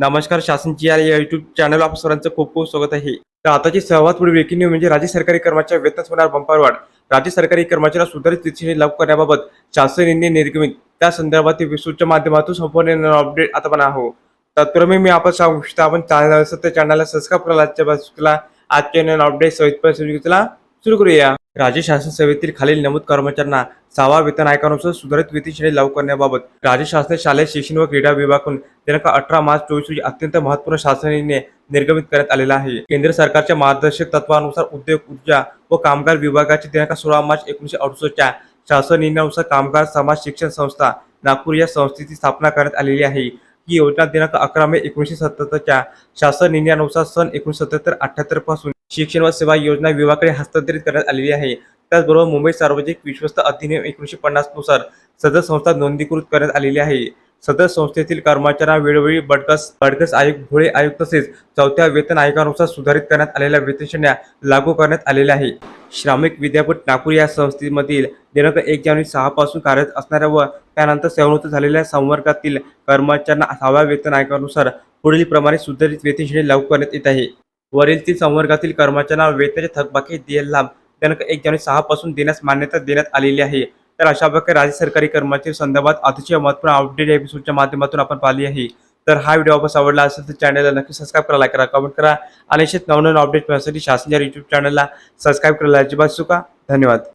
नमस्कार शासनची या YouTube channel आप सर्वांचं खूप खूप स्वागत आहे. तर आताची सर्वात पुढे ब्रेकिंग न्यूज म्हणजे राज्य सरकारी कर्मचारी वेतन होणार बंपर वाढ. राज्य सरकारी कर्मचाऱ्यांना सुधारित तिथी लागू करण्याबाबत शासनाने निर्गमित. त्या संदर्भात विसूच्या माध्यमातून संपूर्ण अपडेट आता पण आहो तत्पूर्वी मी आपण सांगू इच्छितो आपण चॅनल असेल त्या चॅनलला सबस्क्राईब करायला आजच्या बाजूला आजच्या अपडेट सहित सुरू करूया. राज्य शासन सेवेतील खालील नमूद कर्मचाऱ्यांना सहावा वेतन आयोगानुसार सुधारित वेतन श्रेणी लागू करण्याबाबत राज्य शासन शालेय शिक्षण व क्रीडा विभागाकडून दिनांक अठरा मार्च चोवीस रोजी अत्यंत महत्त्वपूर्ण शासनाने निर्गमित करण्यात आलेला आहे. केंद्र सरकारच्या मार्गदर्शक तत्वानुसार उद्योग ऊर्जा व कामगार विभागाची दिनांक सोळा मार्च एकोणीशे अडुसष्टच्या शासन निर्णयानुसार कामगार समाज शिक्षण संस्था नागपूर या संस्थेची स्थापना करण्यात आलेली आहे. ही योजना दिनांक अकरा मे एकोणीसशे सत्याहत्तरच्या शासन निर्णयानुसार सन एकोणीसशे सत्याहत्तर अठ्याहत्तरपासून शिक्षण व सेवा योजना विभागाकडे हस्तांतरित करण्यात आलेली आहे. त्याचबरोबर मुंबई सार्वजनिक विश्वस्त अधिनियम एकोणीशे पन्नासनुसार सदर संस्था नोंदणीकृत करण्यात आलेली आहे. सदर संस्थेतील कर्मचाऱ्यांना वेळोवेळी बडकस बडकस आयोग भोळे आयोग तसेच चौथ्या वेतन आयोगानुसार सुधारित करण्यात आलेल्या वेतन लागू करण्यात आलेल्या आहे श्रामिक विद्यापीठ नागपूर या संस्थेमधील दिनांक एक जानेवारी सहा पासून कार्यरत असणाऱ्या व त्यानंतर सेवानिवृत्त झालेल्या संवर्गातील कर्मचाऱ्यांना सहाव्या वेतन आयोगानुसार पुढील प्रमाणे सुधारित वेतन लागू करण्यात येत आहे. वरील संवर्गातील कर्मचाऱ्यांना वेतनाची थकबाकी देय लाभ दिनांक एक जानेवारी सहा पासून देण्यास मान्यता देण्यात आलेली आहे. तर अशा प्रकारे राज्य सरकारी कर्मचारी संदर्भात अतिशय महत्त्वपूर्ण अपडेट एपिसोडच्या माध्यमातून आपण पाहिली आहे. तर हा व्हिडिओ आपण आवडला असेल तर चॅनलला नक्की सबस्क्राईब करा लाईक करा कमेंट करा. आणि असेच नवनवीन अपडेट मिळण्यासाठी शासनाच्या युट्यूब चॅनलला सबस्क्राईब करायला अजिबात चुका धन्यवाद.